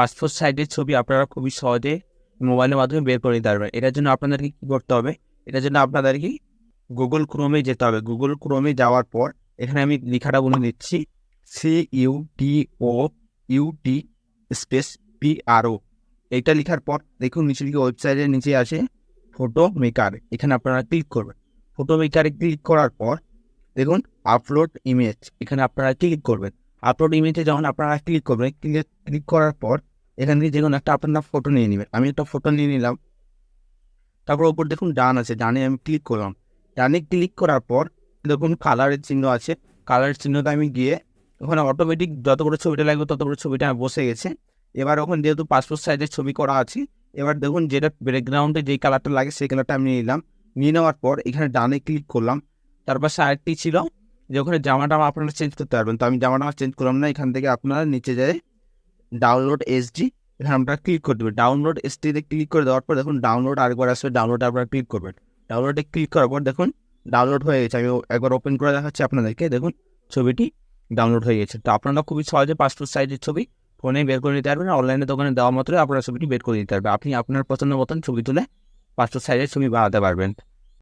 Passport সাইজের ছবি আপনারা খুবই সহজে মোবাইলের মাধ্যমে বের করে নিতে পারবেন। এটার জন্য আপনাদেরকে কী করতে হবে? এটার জন্য আপনাদেরকে গুগল ক্রোমে যেতে হবে। গুগল ক্রোমে যাওয়ার পর এখানে আমি লেখাটা বলে দিচ্ছি। C U T O U T space P R O এইটা লেখার পর দেখুন নিচে দিকে ওয়েবসাইটের নিচে আসে ফটো মেকার এখানে আপনারা ক্লিক করবেন। ফটো মেকারে ক্লিক করার পর দেখুন আপলোড ইমেজ এখানে আপনারা ক্লিক করবেন। আপলোড ইমেজে যখন আপনারা ক্লিক করবেন ক্লিক করার পর এখান থেকে যে কোনো একটা আপনারা ফটো নিয়ে নেবেন। আমি একটা ফটো নিয়ে নিলাম। তারপর ওপর দেখুন ডান আছে, ডানে আমি ক্লিক করলাম। ডানে ক্লিক করার পর দেখুন কালারের চিহ্ন আছে। কালারের চিহ্নতে আমি গিয়ে ওখানে অটোমেটিক যত করে ছবিটা লাগবে তত করে ছবিটা বসে গেছে। এবার ওখানে যেহেতু পাসপোর্ট সাইজের ছবি করা আছে, এবার দেখুন যেটা ব্যাকগ্রাউন্ডে যেই কালারটা লাগে সেই কালারটা আমি নিলাম। নিয়ে নেওয়ার পর এখানে ডানে ক্লিক করলাম। তারপর সাইডটি ছিল যে ওখানে জামাটা আপনারা চেঞ্জ করতে পারবেন। তো আমি জামাটা চেঞ্জ করলাম না, এখান থেকে আপনারা নিচে যায় ডাউনলোড এসডি এখানে আপনারা ক্লিক করে দেবেন ডাউনলোড এসডিতে ক্লিক করে দেওয়ার পর দেখুন ডাউনলোড আরেকবার আসবে ডাউনলোড আপনারা ক্লিক করবেন। ডাউনলোডে ক্লিক করার পর দেখুন ডাউনলোড হয়ে গেছে। আমি একবার ওপেন করে দেখাচ্ছি আপনাদেরকে, দেখুন ছবিটি ডাউনলোড হয়ে গেছে। তো আপনারা খুবই সহজে পাসপোর্ট সাইজের ছবি ফোনে বের করে নিতে পারবেন অনলাইনে দোকানে দেওয়া মাত্রই আপনারা ছবিটি বের করে নিতে পারবেন। আপনি আপনার পছন্দ মতন ছবি তুলে পাসপোর্ট সাইজের ছবি বানাতে পারবেন।